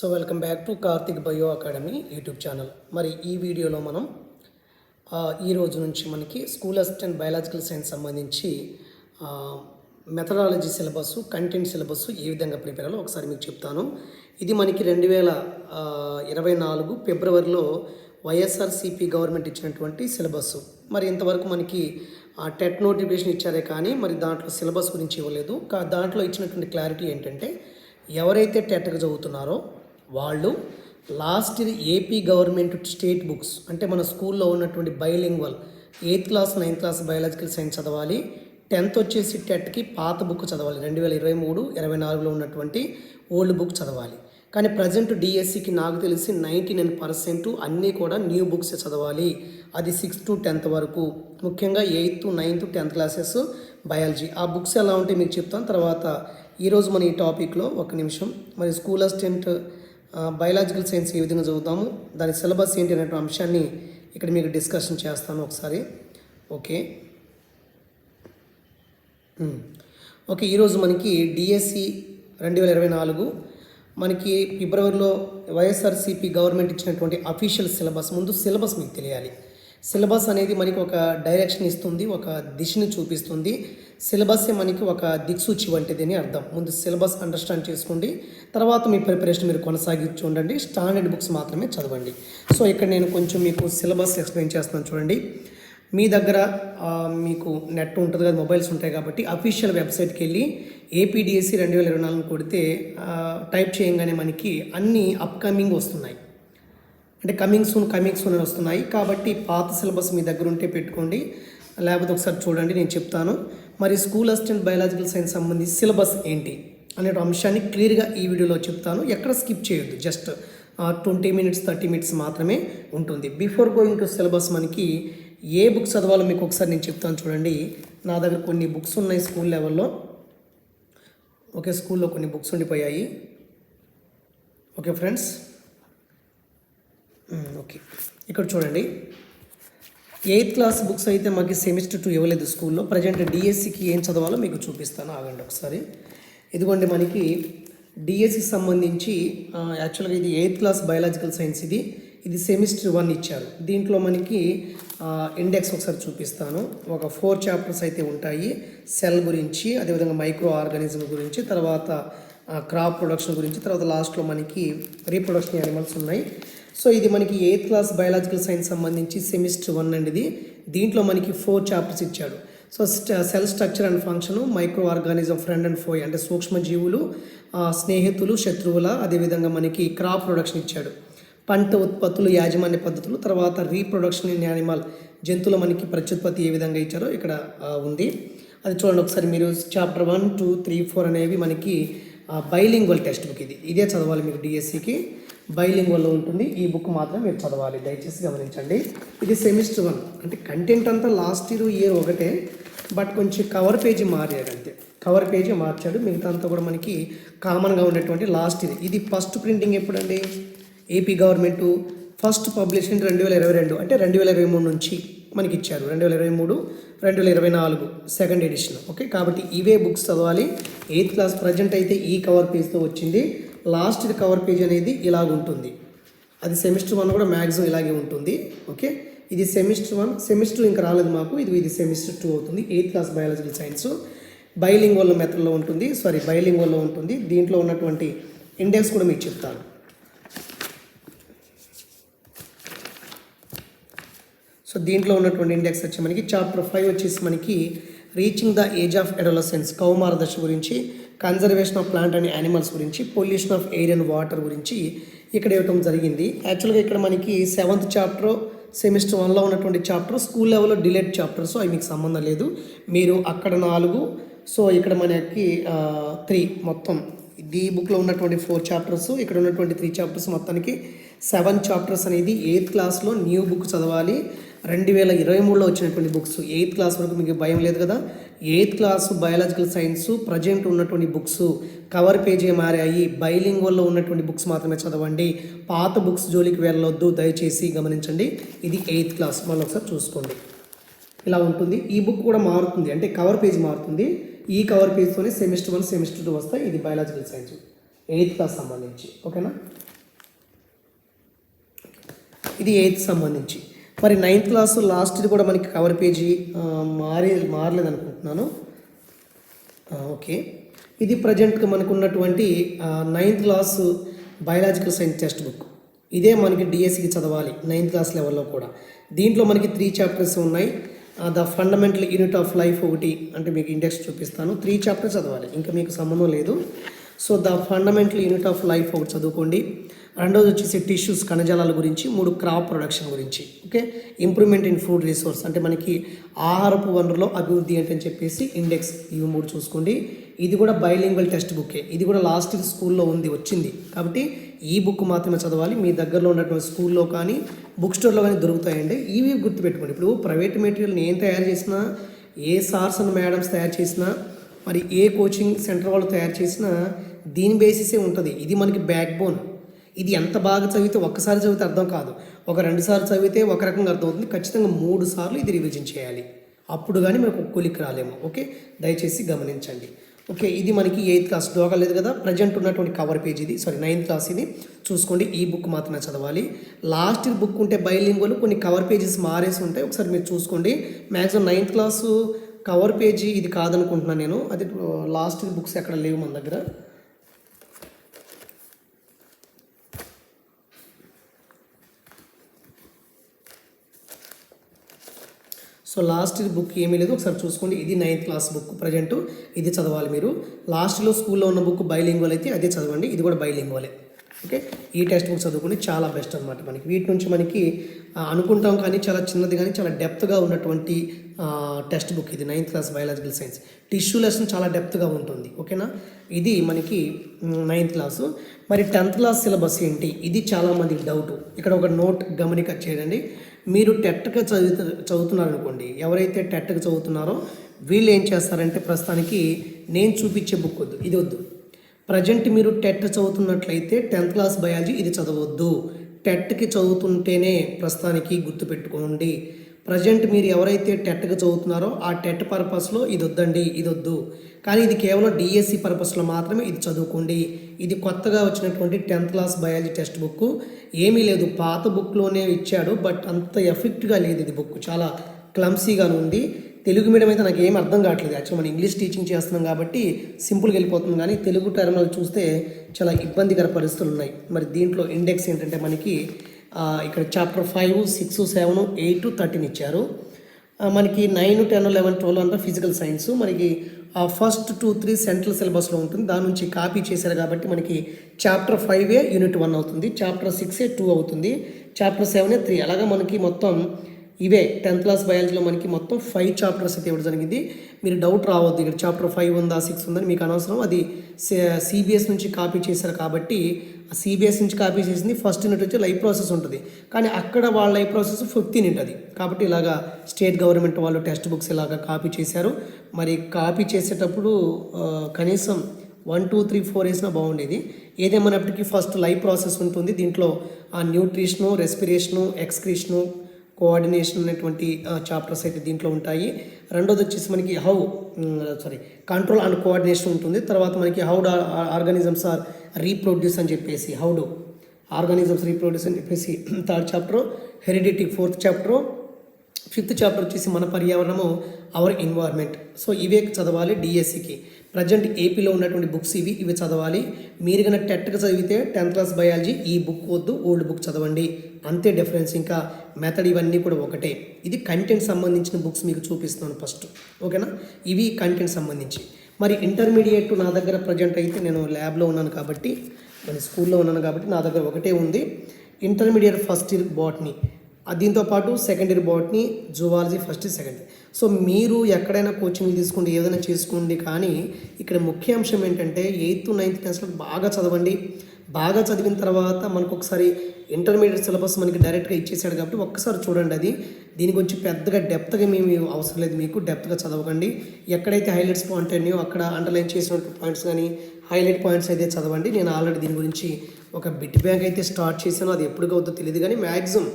So welcome back to Karthik bio academy YouTube channel. మరి ఈ వీడియోలో మనం ఈ రోజు నుంచి మనకి స్కూల్ అసిస్టెంట్ బయాలజికల్ సైన్స్ సంబంధించి మెథడాలజీ సిలబస్ కంటెంట్ సిలబస్ ఏ విధంగా ప్రిపేర్ అవ్వాలో ఒకసారి మీకు చెప్తాను. ఇది మనకి రెండు వేల ఇరవై నాలుగు ఫిబ్రవరిలో వైఎస్ఆర్సిపి గవర్నమెంట్ ఇచ్చినటువంటి సిలబస్. మరి ఇంతవరకు మనకి ఆ టెట్ నోటిఫికేషన్ ఇచ్చారే కానీ మరి దాంట్లో సిలబస్ గురించి ఇవ్వలేదు. కా దాంట్లో ఇచ్చినటువంటి క్లారిటీ ఏంటంటే ఎవరైతే టెట్కి చదువుతున్నారో వాళ్ళు last year AP government state books అంటే మన స్కూల్లో ఉన్నటువంటి bilingual eighth class ninth class biological science చదవాలి. టెన్త్ వచ్చేసి టెట్కి పాత బుక్ చదవాలి. రెండు వేల ఇరవై మూడు ఇరవై నాలుగులో ఉన్నటువంటి ఓల్డ్ బుక్ చదవాలి. కానీ ప్రజెంట్ డిఎస్సికి నాకు తెలిసి నైంటీ నైన్ పర్సెంట్ అన్నీ కూడా న్యూ బుక్స్ చదవాలి. అది సిక్స్త్ టు టెన్త్ వరకు. ముఖ్యంగా eighth ninth tenth classes biology ఆ బుక్స్ ఎలా ఉంటే మీకు చెప్తాను. తర్వాత ఈరోజు మన ఈ టాపిక్లో ఒక నిమిషం. మరి స్కూల్ అసిస్టెంట్ బయలాజికల్ సైన్స్ ఏ విధంగా చదువుతాము దాని సిలబస్ ఏంటి అనే అంశాన్ని ఇక్కడ మీకు డిస్కషన్ చేస్తాను ఒకసారి. ఓకే. ఓకే ఈరోజు మనకి డిఎస్సి రెండు వేల ఇరవై నాలుగు మనకి ఫిబ్రవరిలో వైఎస్ఆర్సిపి గవర్నమెంట్ ఇచ్చినటువంటి అఫీషియల్ సిలబస్ ముందు సిలబస్ మీకు తెలియాలి. సిలబస్ అనేది మనకి ఒక డైరెక్షన్ ఇస్తుంది ఒక దిశని చూపిస్తుంది. సిలబస్సే మనకి ఒక దిక్సూచి వంటిది అని అర్థం. ముందు సిలబస్ అండర్స్టాండ్ చేసుకోండి. తర్వాత మీ ప్రిపరేషన్ మీరు కొనసాగించి ఉండండి స్టాండర్డ్ బుక్స్ మాత్రమే చదవండి. సో ఇక్కడ నేను కొంచెం మీకు సిలబస్ ఎక్స్ప్లెయిన్ చేస్తున్నాను చూడండి. మీ దగ్గర మీకు నెట్ ఉంటుంది కదా మొబైల్స్ ఉంటాయి కాబట్టి అఫీషియల్ వెబ్సైట్కి వెళ్ళి ఏపీడిఎస్సి రెండు వేల ఇరవై నాలుగు కొడితే టైప్ చేయగానే మనకి అన్ని అప్కమింగ్ వస్తున్నాయి. అంటే కమింగ్ సూన్ కమింగ్ సూన్ అని వస్తున్నాయి. కాబట్టి పాత సిలబస్ మీ దగ్గర ఉంటే పెట్టుకోండి. లేకపోతే ఒకసారి చూడండి నేను చెప్తాను. మరి స్కూల్ అసిస్టెంట్ బయాలజికల్ సైన్స్ సంబంధించి సిలబస్ ఏంటి అనే అంశాన్ని క్లియర్గా ఈ వీడియోలో చెప్తాను. ఎక్కడ స్కిప్ చేయొద్దు. Just twenty minutes thirty minutes మాత్రమే ఉంటుంది. బిఫోర్ గోయింగ్ టు సిలబస్ మనకి ఏ బుక్స్ చదవాలో మీకు ఒకసారి నేను చెప్తాను చూడండి. నా దగ్గర కొన్ని బుక్స్ ఉన్నాయి స్కూల్ లెవెల్లో ఒకే స్కూల్లో కొన్ని బుక్స్ ఉండిపోయాయి. Okay friends? ఓకే. ఇక్కడ చూడండి. ఎయిత్ క్లాస్ బుక్స్ అయితే మాకు సెమిస్టర్ టూ ఇవ్వలేదు స్కూల్లో. ప్రజెంట్ డిఎస్సికి ఏం చదవాలో మీకు చూపిస్తాను. ఆగండి ఒకసారి. ఇదిగోండి మనకి డిఎస్సికి సంబంధించి యాక్చువల్గా ఇది ఎయిత్ క్లాస్ బయాలజికల్ సైన్స్ ఇది. ఇది సెమిస్టర్ వన్ ఇచ్చారు. దీంట్లో మనకి ఇండెక్స్ ఒకసారి చూపిస్తాను. ఒక ఫోర్ చాప్టర్స్ అయితే ఉంటాయి. సెల్ గురించి అదేవిధంగా మైక్రో ఆర్గానిజం గురించి తర్వాత క్రాప్ ప్రొడక్షన్ గురించి తర్వాత లాస్ట్లో మనకి రీప్రొడక్షన్ యానిమల్స్ ఉన్నాయి. సో ఇది మనకి ఎయిత్ క్లాస్ బయాలజికల్ సైన్స్ సంబంధించి సెమిస్టర్ వన్ అండి ఇది దీంట్లో మనకి ఫోర్ చాప్టర్స్ ఇచ్చాడు. So cell structure and function microorganism friend and foe అంటే సూక్ష్మజీవులు స్నేహితులు శత్రువుల అదేవిధంగా మనకి క్రాప్ ప్రొడక్షన్ ఇచ్చాడు. పంట ఉత్పత్తులు యాజమాన్య పద్ధతులు తర్వాత రీప్రొడక్షన్ ఇన్ యానిమల్ జంతువుల మనకి ప్రత్యుత్పత్తి ఏ విధంగా ఇచ్చారో ఇక్కడ ఉంది. అది చూడండి ఒకసారి మీరు chapter one two three four అనేవి మనకి బైలింగ్వల్ టెక్స్ట్ బుక్ ఇది. ఇదే చదవాలి మీకు డిఎస్సికి బైలింగ్వల్లో ఉంటుంది. ఈ బుక్ మాత్రం మీరు చదవాలి. దయచేసి గమనించండి. ఇది సెమిస్టర్ వన్ అంటే కంటెంట్ అంతా లాస్ట్ ఇయర్ ఇయర్ ఒకటే. బట్ కొంచెం కవర్ పేజీ మారాడు అంతే. కవర్ పేజీ మార్చాడు. మిగతా అంతా కూడా మనకి కామన్గా ఉండేటువంటి లాస్ట్ ఇయర్ ఇది ఫస్ట్ ప్రింటింగ్ ఎప్పుడండి? ఏపీ గవర్నమెంట్ ఫస్ట్ పబ్లిషన్ రెండు వేల ఇరవై రెండు. అంటే రెండు వేల ఇరవై మూడు నుంచి. మనకి ఇచ్చారు రెండు వేల ఇరవై మూడు రెండు వేల ఇరవై నాలుగు సెకండ్ ఎడిషన్ ఓకే కాబట్టి ఇవే బుక్స్ చదవాలి. ఎయిత్ క్లాస్ ప్రజెంట్ అయితే ఈ కవర్ పేజ్తో వచ్చింది. లాస్ట్ కవర్ పేజ్ అనేది ఇలాగ ఉంటుంది. అది సెమిస్టర్ వన్ కూడా మ్యాక్సిమం ఇలాగే ఉంటుంది. ఓకే ఇది సెమిస్టర్ వన్ సెమిస్టర్ ఇంకా రాలేదు మాకు. ఇది ఇది సెమిస్టర్ టూ అవుతుంది. Eighth class biological science bilingual మెథడ్లో ఉంటుంది. సారీ బైలింగ్ వల్ల ఉంటుంది. దీంట్లో ఉన్నటువంటి ఇండెక్స్ కూడా మీకు చెప్తాను. సో దీంట్లో ఉన్నటువంటి ఇండెక్స్ వచ్చి మనకి చాప్టర్ ఫైవ్ వచ్చేసి మనకి reaching the age of adolescence కౌమార దశ గురించి conservation of plant and animals గురించి pollution of air and water గురించి ఇక్కడ ఇవ్వటం జరిగింది. యాక్చువల్గా ఇక్కడ మనకి సెవెంత్ చాప్టర్ సెమిస్టర్ వన్లో ఉన్నటువంటి చాప్టర్ స్కూల్ లెవెల్లో డిలేట్ చాప్టర్స్ అవి మీకు సంబంధం లేదు. మీరు అక్కడ నాలుగు సో ఇక్కడ మనకి త్రీ మొత్తం. ఈ బుక్లో ఉన్నటువంటి ఫోర్ చాప్టర్స్ ఇక్కడ ఉన్నటువంటి త్రీ చాప్టర్స్ మొత్తానికి సెవెన్ చాప్టర్స్ అనేది ఎయిత్ క్లాస్లో న్యూ బుక్ చదవాలి. రెండు వేల ఇరవై మూడులో వచ్చినటువంటి బుక్స్ ఎయిత్ క్లాస్ వరకు మీకు భయం లేదు కదా? Eighth class biological science present ఉన్నటువంటి బుక్స్ కవర్ పేజీ మారాయి. బైలింగ్వల్లో ఉన్నటువంటి బుక్స్ మాత్రమే చదవండి. పాత బుక్స్ జోలికి వెళ్ళొద్దు. దయచేసి గమనించండి. ఇది ఎయిత్ క్లాస్ మళ్ళీ ఒకసారి చూసుకోండి. ఇలా ఉంటుంది. ఈ బుక్ కూడా మారుతుంది. అంటే కవర్ పేజ్ మారుతుంది. ఈ కవర్ పేజ్తోనే సెమిస్టర్ వన్ సెమిస్టర్ టూ వస్తాయి. ఇది బయాలజికల్ సైన్స్ ఎయిత్ క్లాస్ సంబంధించి. ఓకేనా ఇది ఎయిత్ సంబంధించి. మరి నైన్త్ క్లాస్ లాస్ట్ది కూడా మనకి కవర్ పేజీ మారే మారలేదు అనుకుంటున్నాను ఓకే. ఇది ప్రజెంట్గా మనకు ఉన్నటువంటి ninth class biological science text book ఇదే మనకి డిఎస్సికి చదవాలి నైన్త్ క్లాస్ లెవెల్లో కూడా. దీంట్లో మనకి త్రీ చాప్టర్స్ ఉన్నాయి. The fundamental unit of life ఒకటి అంటే మీకు ఇండెక్స్ చూపిస్తాను. త్రీ చాప్టర్స్ చదవాలి ఇంకా మీకు సంబంధం లేదు. So the fundamental unit of life ఒకటి చదువుకోండి. రెండోది వచ్చేసి టిష్యూస్ కణజాలాల గురించి మూడు క్రాప్ ప్రొడక్షన్ గురించి okay improvement in food resource అంటే మనకి ఆహారపు వనరులో అభివృద్ధి ఏంటని చెప్పేసి ఇండెక్స్ ఇవి మూడు చూసుకోండి. ఇది కూడా బైలింగ్వల్ టెక్స్ట్ బుక్కే ఇది కూడా లాస్ట్ స్కూల్లో ఉంది వచ్చింది. కాబట్టి ఈ బుక్ మాత్రమే చదవాలి. మీ దగ్గరలో ఉన్నటువంటి స్కూల్లో కానీ బుక్ స్టోర్లో కానీ దొరుకుతాయండి. ఇవి గుర్తుపెట్టుకోండి. ఇప్పుడు ప్రైవేట్ మెటీరియల్ నేను తయారు చేసినా ఏ సార్స్ అండ్ మేడమ్స్ తయారు చేసినా మరి ఏ కోచింగ్ సెంటర్ వాళ్ళు తయారు చేసినా దీని బేసిసే ఉంటుంది. ఇది మనకి బ్యాక్ బోన్ ఇది ఎంత బాగా చదివితే ఒక్కసారి చదివితే అర్థం కాదు. ఒక రెండు సార్లు చదివితే ఒక రకంగా అర్థం అవుతుంది. ఖచ్చితంగా మూడు సార్లు ఇది రివిజన్ చేయాలి. అప్పుడు కానీ మనకు కొలిక్ రాలేము. ఓకే? దయచేసి గమనించండి. ఓకే? ఇది మనకి ఎయిత్ క్లాస్ డోగా లేదు కదా? ప్రజెంట్ ఉన్నటువంటి కవర్ పేజ్ ఇది. సారీ నైన్త్ క్లాస్ ఇది. చూసుకోండి ఈ బుక్ మాత్రమే చదవాలి. లాస్ట్ బుక్ ఉంటే బైలింగ్వల్ కొన్ని కవర్ పేజెస్ మారేసి ఉంటాయి. ఒకసారి మీరు చూసుకోండి. Maximum ninth class cover page ఇది కాదనుకుంటున్నాను నేను. అది లాస్ట్ బుక్స్ ఎక్కడ లేవు మన దగ్గర. సో లాస్ట్ బుక్ ఏమీ లేదు. ఒకసారి చూసుకోండి. ఇది నైన్త్ క్లాస్ బుక్ ప్రజెంట్ ఇది చదవాలి మీరు. లాస్ట్లో స్కూల్లో ఉన్న బుక్ బైలింగ్వల్ అయితే అదే చదవండి. ఇది కూడా బైలింగ్వలే ఓకే ఈ టెక్స్ట్ బుక్ చదువుకుని చాలా బెస్ట్ అనమాట మనకి. వీటి నుంచి మనకి అనుకుంటాం కానీ చాలా చిన్నది కానీ చాలా డెప్త్గా ఉన్నటువంటి టెక్స్ట్ బుక్ ఇది. Ninth class biological science tissue lesson చాలా డెప్త్గా ఉంటుంది. ఓకేనా ఇది మనకి నైన్త్ క్లాసు మరి టెన్త్ క్లాస్ సిలబస్ ఏంటి? ఇది చాలామందికి డౌట్ ఇక్కడ ఒక నోట్ గమనిక చేయండి. మీరు టెట్గా చదువుతు చదువుతున్నారు అనుకోండి ఎవరైతే టెట్కి చదువుతున్నారో వీళ్ళు ఏం చేస్తారంటే ప్రస్తుతానికి నేను చూపించే బుక్ వద్దు ఇది వద్దు. ప్రజెంట్ మీరు టెట్ చదువుతున్నట్లయితే టెన్త్ క్లాస్ బయాలజీ ఇది చదవద్దు. టెట్కి చదువుతుంటేనే ప్రస్తుతానికి గుర్తుపెట్టుకోండి. ప్రజెంట్ మీరు ఎవరైతే టెట్కి చదువుతున్నారో ఆ టెట్ పర్పస్లో ఇది వద్దండి ఇది వద్దు. కానీ ఇది కేవలం డిఎస్సి పర్పస్లో మాత్రమే ఇది చదువుకోండి. ఇది కొత్తగా వచ్చినటువంటి tenth class biology text book ఏమీ లేదు పాత బుక్లోనే ఇచ్చాడు బట్ అంత ఎఫెక్ట్గా లేదు ఇది బుక్. చాలా క్లమ్సీగాను ఉంది. తెలుగు మీడియం అయితే నాకు ఏం అర్థం కావట్లేదు. యాక్చువల్ మనం ఇంగ్లీష్ టీచింగ్ చేస్తున్నాం కాబట్టి సింపుల్గా వెళ్ళిపోతుంది కానీ తెలుగు టర్మినల్ చూస్తే చాలా ఇబ్బందికర పరిస్థితులు ఉన్నాయి. మరి దీంట్లో ఇండెక్స్ ఏంటంటే మనకి ఇక్కడ chapter five six seven eight thirteen ఇచ్చారు. మనకి నైన్ టెన్ లెవెన్ ట్వెల్వ్ అంతా ఫిజికల్ సైన్స్ మనకి ఆ ఫస్ట్ టూ త్రీ సెంట్రల్ సిలబస్లో ఉంటుంది. దాని నుంచి కాపీ చేశారు కాబట్టి మనకి చాప్టర్ ఫైవ్ యూనిట్ వన్ అవుతుంది. చాప్టర్ సిక్స్ ఏ టూ అవుతుంది. చాప్టర్ సెవెన్ ఏ త్రీ అలాగా మనకి మొత్తం ఇవే టెన్త్ క్లాస్ బయాలజీలో మనకి మొత్తం ఫైవ్ చాప్టర్స్ అయితే ఇవ్వడం జరిగింది. మీరు డౌట్ రావద్దు ఇక్కడ చాప్టర్ ఫైవ్ ఉందా సిక్స్ ఉందని మీకు అనవసరం. అది సిబిఎస్ నుంచి కాపీ చేశారు కాబట్టి సిబిఎస్ నుంచి కాపీ చేసింది ఫస్ట్ యూనిట్ వచ్చి లైఫ్ ప్రాసెస్ ఉంటుంది. కానీ అక్కడ వాళ్ళ లైఫ్ ప్రాసెస్ ఫిఫ్త్ యూనిట్ అది. కాబట్టి ఇలాగా స్టేట్ గవర్నమెంట్ వాళ్ళు టెక్స్ట్ బుక్స్ ఇలాగా కాపీ చేశారు. మరి కాపీ చేసేటప్పుడు కనీసం వన్ టూ త్రీ ఫోర్ వేసినా బాగుండేది. ఏదేమైనప్పటికీ ఫస్ట్ లైఫ్ ప్రాసెస్ ఉంటుంది. దీంట్లో ఆ న్యూట్రిషను రెస్పిరేషను ఎక్స్క్రిషను కోఆర్డినేషన్ అనేటువంటి చాప్టర్స్ అయితే దీంట్లో ఉంటాయి. రెండోది వచ్చేసి మనకి how sorry control and coordination ఉంటుంది. తర్వాత మనకి హౌ ఆర్గానిజమ్స్ ఆర్ రీప్రొడ్యూస్ అని చెప్పేసి హౌ డు ఆర్గానిజమ్స్ రీప్రొడ్యూస్ అని చెప్పేసి third chapter heredity fourth chapter fifth chapter వచ్చేసి మన పర్యావరణము అవర్ ఎన్వైర్న్మెంట్ సో ఇవే చదవాలి డిఎస్సికి ప్రజెంట్ ఏపీలో ఉన్నటువంటి బుక్స్ ఇవి ఇవి చదవాలి. మీరు కనుక టెట్కి చదివితే టెన్త్ క్లాస్ బయాలజీ ఈ బుక్ వద్దు ఓల్డ్ బుక్ చదవండి. అంతే డిఫరెన్స్ ఇంకా మెథడ్ ఇవన్నీ కూడా ఒకటే. ఇది కంటెంట్ సంబంధించిన బుక్స్ మీకు చూపిస్తున్నాను ఫస్ట్ ఓకేనా ఇవి కంటెంట్ సంబంధించి. మరి ఇంటర్మీడియట్ నా దగ్గర ప్రజెంట్ అయితే నేను ల్యాబ్లో ఉన్నాను కాబట్టి నేను స్కూల్లో ఉన్నాను కాబట్టి నా దగ్గర ఒకటే ఉంది. ఇంటర్మీడియట్ ఫస్ట్ ఇయర్ బాట్నీ దీంతో పాటు second year botany zoology first second so మీరు ఎక్కడైనా కోచింగ్ తీసుకోండి ఏదైనా చేసుకోండి కానీ ఇక్కడ ముఖ్య అంశం ఏంటంటే ఎయిత్ నైన్త్ క్లాస్లో బాగా చదవండి. బాగా చదివిన తర్వాత మనకు ఒకసారి ఇంటర్మీడియట్ సిలబస్ మనకి డైరెక్ట్గా ఇచ్చేసాడు కాబట్టి ఒక్కసారి చూడండి అది. దీని గురించి పెద్దగా డెప్త్గా మేము అవసరం లేదు మీకు. డెప్త్గా చదవకండి. ఎక్కడైతే హైలైట్స్ పాయింట్ అయినాయో అక్కడ అండర్లైన్ చేసినటువంటి పాయింట్స్ కానీ హైలైట్ పాయింట్స్ అయితే చదవండి. నేను ఆల్రెడీ దీని గురించి ఒక బిట్ బ్యాంక్ అయితే స్టార్ట్ చేశాను. అది ఎప్పుడు అవుతుందో తెలియదు కానీ మ్యాక్సిమం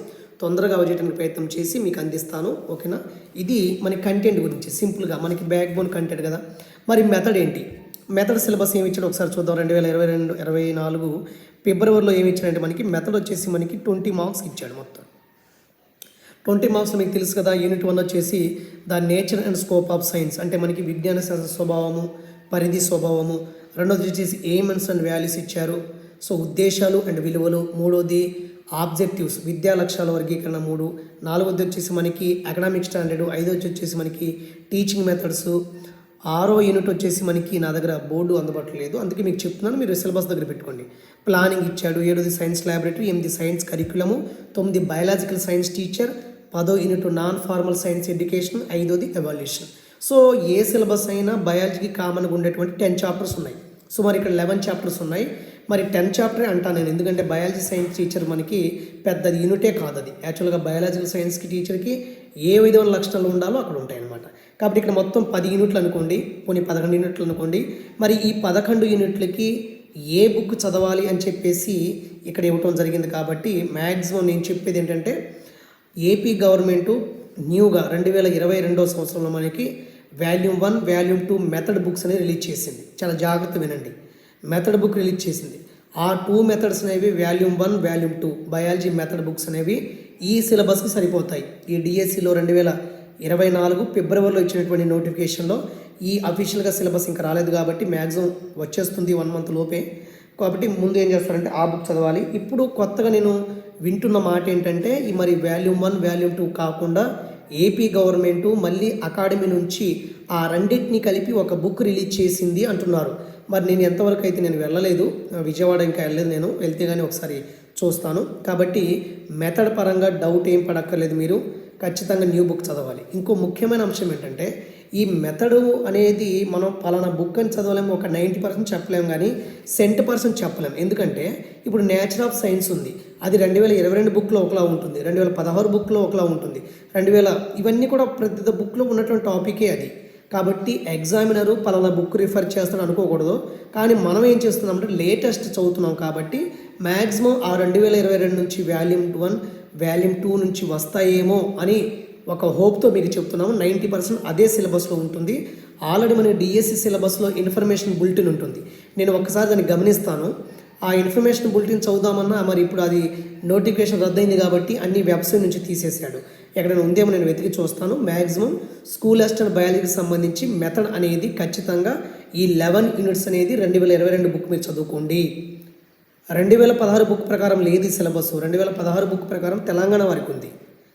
తొందరగా అవజేయడానికి ప్రయత్నం చేసి మీకు అందిస్తాను. ఓకేనా? ఇది మన కంటెంట్ గురించి సింపుల్గా మనకి బ్యాక్ బోన్ కంటెంట్ కదా. మరి మెథడ్ ఏంటి? మెథడ్ సిలబస్ ఏమి ఇచ్చాడు ఒకసారి చూద్దాం. రెండు వేల ఇరవై రెండు ఇరవై నాలుగు ఫిబ్రవరిలో ఏమి ఇచ్చాడంటే మనకి మెథడ్ వచ్చేసి మనకి ట్వంటీ మార్క్స్ ఇచ్చాడు మొత్తం. ట్వంటీ మార్క్స్ మీకు తెలుసు కదా యూనిట్ వన్ వచ్చేసి the nature and scope of science. అంటే మనకి విజ్ఞాన శాస్త్ర స్వభావము పరిధి స్వభావము రెండోది వచ్చేసి ఎయిమ్స్ అండ్ వాల్యూస్ ఇచ్చారు. సో ఉద్దేశాలు అండ్ విలువలు మూడోది ఆబ్జెక్టివ్స్ విద్యా లక్ష్యాల వర్గీకరణ మూడు. నాలుగోది వచ్చేసి మనకి అకాడమిక్ స్టాండర్డ్. ఐదోది వచ్చేసి మనకి టీచింగ్ మెథడ్స్ ఆరో యూనిట్ వచ్చేసి మనకి నా దగ్గర బోర్డు అందుబాటులో లేదు. అందుకే మీకు చెప్తున్నాను మీరు సిలబస్ దగ్గర పెట్టుకోండి. ప్లానింగ్ ఇచ్చాడు ఏడోది సైన్స్ ల్యాబొరేటరీ ఎనిమిది సైన్స్ కరికులము తొమ్మిది బయాలజికల్ సైన్స్ టీచర్ పదో unit non formal science education ఐదోది ఎవాల్యూషన్ సో ఏ సిలబస్ అయినా బయాలజీకి కామన్గా ఉండేటువంటి టెన్ చాప్టర్స్ ఉన్నాయి. సో మరి ఇక్కడ లెవెన్ చాప్టర్స్ ఉన్నాయి. మరి టెన్ చాప్టరే అంటాను నేను ఎందుకంటే బయాలజీ సైన్స్ టీచర్ మనకి పెద్ద యూనిటే కాదు అది యాక్చువల్గా బయాలజికల్ సైన్స్కి టీచర్కి ఏ విధమైన లక్షణాలు ఉండాలో అక్కడ ఉంటాయి అన్నమాట కాబట్టి ఇక్కడ మొత్తం పది యూనిట్లు అనుకోండి కొన్ని పదకొండు యూనిట్లు అనుకోండి. మరి ఈ పదకొండు యూనిట్లకి ఏ బుక్ చదవాలి అని చెప్పేసి ఇక్కడ ఇవ్వటం జరిగింది కాబట్టి మ్యాక్సిమం నేను చెప్పేది ఏంటంటే ఏపీ గవర్నమెంటు న్యూగా రెండు వేల ఇరవై రెండో సంవత్సరంలో మనకి volume one volume two method books అనేది రిలీజ్ చేసింది. చాలా జాగ్రత్త వినండి. మెథడ్ బుక్ రిలీజ్ చేసింది. ఆ టూ మెథడ్స్ అనేవి volume one volume two biology method books అనేవి ఈ సిలబస్కి సరిపోతాయి. ఈ డిఎస్సిలో రెండు వేల ఇరవై నాలుగు ఫిబ్రవరిలో ఇచ్చినటువంటి నోటిఫికేషన్లో ఈ అఫీషియల్గా సిలబస్ ఇంకా రాలేదు కాబట్టి మ్యాక్సిమం వచ్చేస్తుంది వన్ మంత్ లోపే. కాబట్టి ముందు ఏం చేస్తారంటే ఆ బుక్ చదవాలి. ఇప్పుడు కొత్తగా నేను వింటున్న మాట ఏంటంటే ఈ మరి వాల్యూమ్ వన్ వాల్యూమ్ టూ కాకుండా ఏపీ గవర్నమెంటు మళ్ళీ అకాడమీ నుంచి ఆ రెండింటిని కలిపి ఒక బుక్ రిలీజ్ చేసింది అంటున్నారు. మరి నేను ఎంతవరకు అయితే నేను వెళ్ళలేదు విజయవాడ ఇంకా వెళ్ళలేదు నేను వెళ్తే కానీ ఒకసారి చూస్తాను. కాబట్టి మెథడ్ పరంగా డౌట్ ఏం పడక్కర్లేదు మీరు. ఖచ్చితంగా న్యూ బుక్ చదవాలి. ఇంకో ముఖ్యమైన అంశం ఏంటంటే ఈ మెథడు అనేది మనం పలానా బుక్ అని చదవలేము ఒక నైంటీ పర్సెంట్ చెప్పలేము కానీ సెంట్ పర్సెంట్ చెప్పలేము. ఎందుకంటే ఇప్పుడు నేచర్ ఆఫ్ సైన్స్ ఉంది. అది రెండు వేల ఇరవై రెండు బుక్లో ఒకలా ఉంటుంది. రెండు వేల పదహారు బుక్లో ఒకలా ఉంటుంది. రెండు వేల ఇవన్నీ కూడా ప్రతి బుక్లో ఉన్నటువంటి టాపికే అది. కాబట్టి ఎగ్జామినరు పలానా బుక్ రిఫర్ చేస్తాను అనుకోకూడదు. కానీ మనం ఏం చేస్తున్నామంటే లేటెస్ట్ చదువుతున్నాం కాబట్టి మ్యాక్సిమం ఆ రెండు వేల ఇరవై రెండు నుంచి వాల్యూమ్ వన్ వాల్యూమ్ టూ నుంచి వస్తాయేమో అని ఒక హోప్తో మీకు చెప్తున్నాము. నైంటీ పర్సెంట్ అదే సిలబస్లో ఉంటుంది. ఆల్రెడీ మన డిఎస్సి సిలబస్లో ఇన్ఫర్మేషన్ బులెటిన్ ఉంటుంది. నేను ఒకసారి దాన్ని గమనిస్తాను. ఆ ఇన్ఫర్మేషన్ బులెటిన్ చదువుదామన్నా మరి ఇప్పుడు అది నోటిఫికేషన్ రద్దయింది కాబట్టి అన్ని వెబ్సైట్ నుంచి తీసేశాడు. ఎక్కడైనా ఉందేమో నేను వెతికి చూస్తాను. మ్యాక్సిమం స్కూల్ అసిస్టెంట్ బయాలజీకి సంబంధించి మెథడ్ అనేది ఖచ్చితంగా ఈ లెవెన్ యూనిట్స్ అనేది రెండు వేల ఇరవై రెండు బుక్ మీరు చదువుకోండి. రెండు వేల పదహారు బుక్ ప్రకారం లేదు సిలబస్. రెండు వేల పదహారు బుక్ ప్రకారం తెలంగాణ వారికి ఉంది.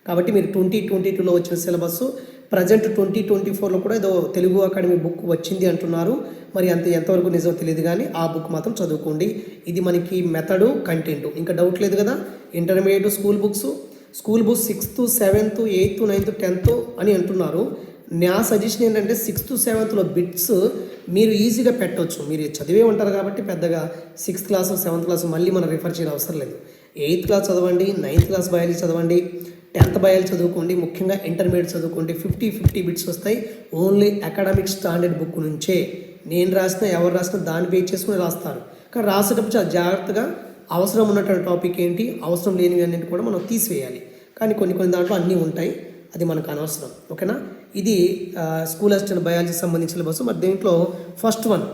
కాబట్టి మీరు ట్వంటీ ట్వంటీ టూలో వచ్చిన సిలబస్ ప్రజెంట్ ట్వంటీ ట్వంటీ ఫోర్లో కూడా ఏదో తెలుగు అకాడమీ బుక్ వచ్చింది అంటున్నారు. మరి అంత ఎంతవరకు నిజం తెలియదు కానీ ఆ బుక్ మాత్రం చదువుకోండి. ఇది మనకి మెథడు కంటెంట్. ఇంకా డౌట్ లేదు కదా? Intermediate school books. School books sixth seventh eighth ninth tenth అని అంటున్నారు. నా సజెషన్ ఏంటంటే సిక్స్త్ సెవెంత్లో బిట్స్ మీరు ఈజీగా పెట్టవచ్చు మీరు చదివే ఉంటారు కాబట్టి పెద్దగా సిక్స్త్ క్లాస్ సెవెంత్ క్లాస్ మళ్ళీ మనం రిఫర్ చేయాల్సిన అవసరం లేదు. ఎయిత్ క్లాస్ చదవండి నైన్త్ క్లాస్ బయాలజీ చదవండి. టెన్త్ బయాలు చదువుకోండి ముఖ్యంగా ఇంటర్మీడియట్ చదువుకోండి ఫిఫ్టీ ఫిఫ్టీ బిట్స్ వస్తాయి. ఓన్లీ అకాడమిక్ స్టాండర్డ్ బుక్ నుంచే. నేను రాసిన ఎవరు రాసిన దాన్ని బేస్ చేసుకుని రాస్తాను కానీ రాసేటప్పుడు చాలా జాగ్రత్తగా అవసరం ఉన్నటువంటి టాపిక్ ఏంటి అవసరం లేనివి అన్నింటి కూడా మనం తీసివేయాలి. కానీ కొన్ని కొన్ని దాంట్లో అన్నీ ఉంటాయి అది మనకు అనవసరం. ఓకేనా? ఇది స్కూల్ అసిస్టెంట్ బయాలజీ సంబంధించిన సిలబస్ మరి దీంట్లో first one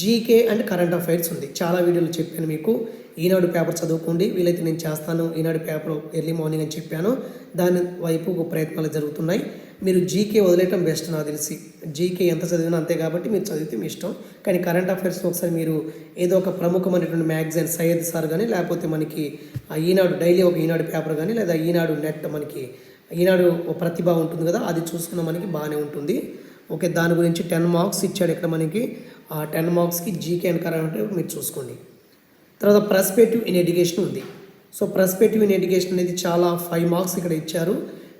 GK and current affairs ఉంది. చాలా వీడియోలు చెప్పాను మీకు. ఈనాడు పేపర్ చదువుకోండి. వీలైతే నేను చేస్తాను. ఈనాడు పేపర్ ఎర్లీ మార్నింగ్ అని చెప్పాను. దాని వైపు ప్రయత్నాలు జరుగుతున్నాయి. మీరు జీకే వదిలేయటం బెస్ట్ నాకు తెలిసి. జీకే ఎంత చదివినా అంతే కాబట్టి మీరు చదివితే మీ ఇష్టం. కానీ కరెంట్ అఫైర్స్ ఒకసారి మీరు ఏదో ఒక ప్రముఖమైనటువంటి మ్యాగజైన్ సయ్యద్ సార్ కానీ లేకపోతే మనకి ఈనాడు డైలీ ఒక ఈనాడు పేపర్ కానీ లేదా ఈనాడు నెట్ మనకి ఈనాడు ఒక ప్రతిభ ఉంటుంది కదా అది చూసుకున్న మనకి బాగానే ఉంటుంది. ఓకే దాని గురించి టెన్ మార్క్స్ ఇచ్చాడు ఇక్కడ మనకి. ఆ టెన్ మార్క్స్కి జీకే అండ్ కరెంట్ మీరు చూసుకోండి. తర్వాత ప్రస్పెక్టివ్ ఇన్ ఎడ్యుకేషన్ ఉంది. సో ప్రస్పెక్టివ్ ఇన్ ఎడ్యుకేషన్ అనేది చాలా ఫైవ్ మార్క్స్ ఇక్కడ ఇచ్చారు.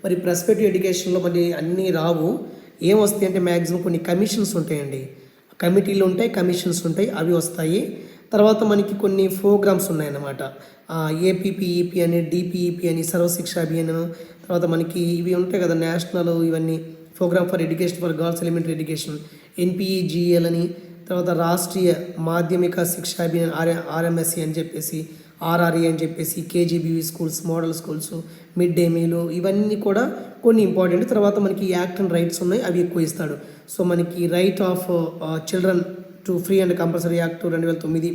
మరి ప్రస్పెక్టివ్ ఎడ్యుకేషన్లో మరి అన్నీ రావు. ఏం వస్తాయి అంటే మ్యాక్సిమం కొన్ని కమిషన్స్ ఉంటాయండి. కమిటీలు ఉంటాయి కమిషన్స్ ఉంటాయి అవి వస్తాయి. తర్వాత మనకి కొన్ని ప్రోగ్రామ్స్ ఉన్నాయన్నమాట. ఏపీపీఈపీ అని డిపిఈపి అని సర్వశిక్ష అభియాన్. తర్వాత మనకి ఇవి ఉంటాయి కదా నేషనల్ ఇవన్నీ. Program for education for girls elementary education NPEGEL అని. తర్వాత రాష్ట్రీయ మాధ్యమిక శిక్షా అభియాన్ ఆర్ ఆర్ఎంఎస్సి అని చెప్పేసి ఆర్ఆర్ఏ అని చెప్పేసి KGBV schools model schools mid day meals ఇవన్నీ కూడా కొన్ని ఇంపార్టెంట్. తర్వాత మనకి యాక్ట్ అండ్ రైట్స్ ఉన్నాయి అవి ఎక్కువ ఇస్తాడు. సో మనకి right of children to free and compulsory act రెండు వేల తొమ్మిది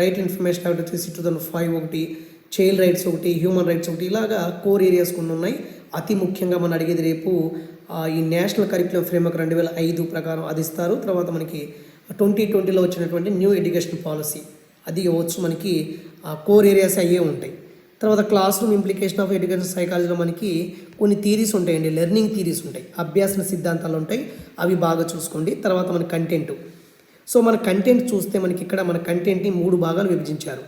రైట్ ఇన్ఫర్మేషన్ యాక్ట్ వచ్చేసి టూ థౌసండ్ ఫైవ్ ఒకటి చైల్డ్ రైట్స్ ఒకటి హ్యూమన్ రైట్స్ ఒకటి ఇలాగా కోర్ ఏరియాస్ కొన్ని ఉన్నాయి. అతి ముఖ్యంగా మనం అడిగేది రేపు ఈ నేషనల్ కరికులం ఫ్రేమ్వర్క్ రెండు వేల ఐదు ప్రకారం అది ఇస్తారు తర్వాత మనకి ట్వంటీ ట్వంటీలో వచ్చినటువంటి న్యూ ఎడ్యుకేషన్ పాలసీ అది ఇవ్వచ్చు. మనకి కోర్ ఏరియాస్ అయ్యే ఉంటాయి. తర్వాత class room implication of education సైకాలజీలో మనకి కొన్ని థీరీస్ ఉంటాయండి. లెర్నింగ్ థీరీస్ ఉంటాయి. అభ్యాసన సిద్ధాంతాలు ఉంటాయి. అవి బాగా చూసుకోండి. తర్వాత మన కంటెంట్. సో మన కంటెంట్ చూస్తే మనకి ఇక్కడ మన కంటెంట్ని మూడు భాగాలు విభజించారు.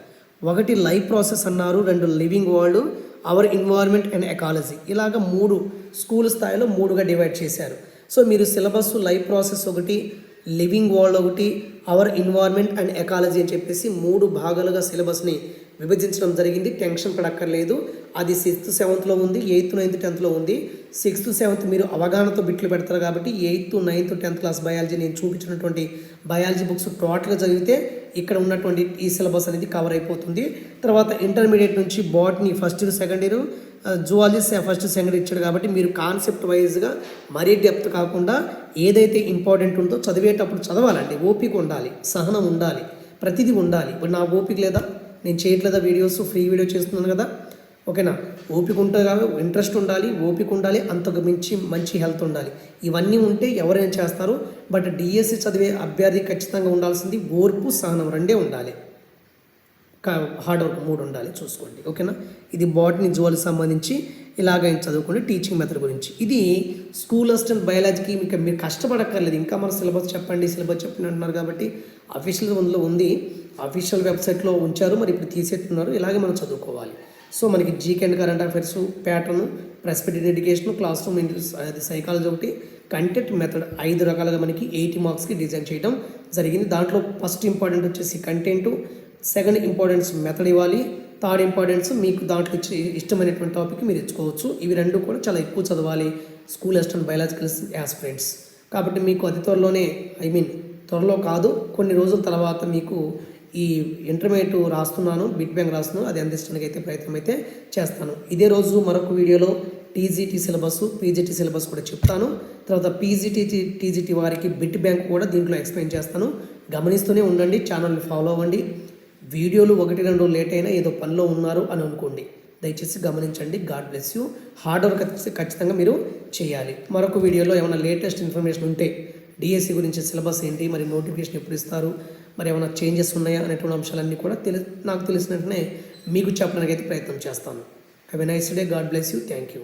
ఒకటి లైఫ్ ప్రాసెస్ అన్నారు రెండు living world our environment and ecology ఇలాగ మూడు స్కూల్ స్థాయిలో మూడుగా డివైడ్ చేశారు. సో మీరు సిలబస్ లైఫ్ ప్రాసెస్ ఒకటి లివింగ్ వరల్డ్ ఒకటి అవర్ ఎన్వైర్న్మెంట్ అండ్ ఎకాలజీ అని చెప్పేసి మూడు భాగాలుగా సిలబస్ని విభజించడం జరిగింది. టెన్షన్ పడక్కర్లేదు. అది సిక్స్త్ సెవెంత్లో ఉంది ఎయిత్ నైన్త్ టెన్త్లో ఉంది. సిక్స్త్ సెవెంత్ మీరు అవగాహనతో బిట్లు పెడతారు కాబట్టి eighth ninth tenth class biology నేను చూపించినటువంటి బయాలజీ బుక్స్ టోటల్గా చదివితే ఇక్కడ ఉన్నటువంటి ఈ సిలబస్ అనేది కవర్ అయిపోతుంది. తర్వాత ఇంటర్మీడియట్ నుంచి botany first year second year zoology first second ఇచ్చాడు కాబట్టి మీరు కాన్సెప్ట్ వైజ్గా మరీ డెప్త్ కాకుండా ఏదైతే ఇంపార్టెంట్ ఉందో చదివేటప్పుడు చదవాలండి. ఓపిక ఉండాలి. సహనం ఉండాలి. ప్రతిదీ ఉండాలి. ఇప్పుడు నా ఓపిక లేదా? నేను చేయట్లేదా వీడియోస్ ఫ్రీ వీడియో చేస్తున్నాను కదా. ఓకేనా? ఓపిక ఉంటుంది కాబట్టి ఇంట్రెస్ట్ ఉండాలి ఓపిక ఉండాలి అంతకు మించి మంచి హెల్త్ ఉండాలి. ఇవన్నీ ఉంటే ఎవరైనా చేస్తారు. బట్ డిఎస్సి చదివే అభ్యర్థి ఖచ్చితంగా ఉండాల్సింది ఓర్పు సహనం రెండే ఉండాలి. హార్డ్ వర్క్ మూడు ఉండాలి చూసుకోండి. ఓకేనా ఇది బాటనీ జువల్ సంబంధించి ఇలాగ చదువుకోండి టీచింగ్ మెథడ్ గురించి. ఇది స్కూల్ అసిస్టెంట్ బయాలజీకి మీకు మీరు కష్టపడక్కర్లేదు. ఇంకా మన సిలబస్ చెప్పండి సిలబస్ చెప్పండి అంటున్నారు కాబట్టి అఫీషియల్ అందులో ఉంది. అఫీషియల్ వెబ్సైట్లో ఉంచారు మరి ఇప్పుడు తీసేస్తున్నారు. ఇలాగే మనం చదువుకోవాలి. సో మనకి GK and current affairs pattern prospective education class room అది సైకాలజీ ఒకటి కంటెంట్ మెథడ్ ఐదు రకాలుగా మనకి ఎయిటీ మార్క్స్కి డిజైన్ చేయడం జరిగింది. దాంట్లో ఫస్ట్ ఇంపార్టెంట్ వచ్చేసి కంటెంట్ సెకండ్ ఇంపార్టెన్స్ మెథడ్ ఇవ్వాలి. థర్డ్ ఇంపార్టెన్స్ మీకు దాంట్లో ఇచ్చి ఇష్టమైనటువంటి టాపిక్ మీరు ఇచ్చుకోవచ్చు ఇవి రెండు కూడా చాలా ఎక్కువ చదవాలి. స్కూల్ అసిస్టెంట్ బయాలజికల్ యాస్పిరెంట్స్ కాబట్టి మీకు అతి త్వరలోనే ఐ మీన్ త్వరలో కాదు కొన్ని రోజుల తర్వాత మీకు ఈ ఇంటర్మీడియట్ రాస్తున్నాను బిట్ బ్యాంక్ రాస్తున్నాను అది అందించడానికి అయితే ప్రయత్నం అయితే చేస్తాను. ఇదే రోజు మరొక వీడియోలో టీజీటీ సిలబస్ పీజీటీ సిలబస్ కూడా చెప్తాను. తర్వాత పీజీటీ టీజీటీ వారికి బిట్ బ్యాంక్ కూడా దీంట్లో ఎక్స్ప్లెయిన్ చేస్తాను. గమనిస్తూనే ఉండండి ఛానల్ని ఫాలో అవ్వండి. వీడియోలు ఒకటి రెండు లేట్ అయినా ఏదో పనిలో ఉన్నారు అని అనుకోండి. దయచేసి గమనించండి. God bless you. Hard work ఖచ్చితంగా మీరు చేయాలి. మరొక వీడియోలో ఏమైనా లేటెస్ట్ ఇన్ఫర్మేషన్ ఉంటే డిఎస్సి గురించి సిలబస్ ఏంటి మరి నోటిఫికేషన్ ఎప్పుడు ఇస్తారు మరి ఏమైనా చేంజెస్ ఉన్నాయా అనేటువంటి అంశాలన్నీ కూడా తెలి నాకు తెలిసినట్టునే మీకు చెప్పడానికి అయితే ప్రయత్నం చేస్తాను. Have a nice day God bless you. Thank you.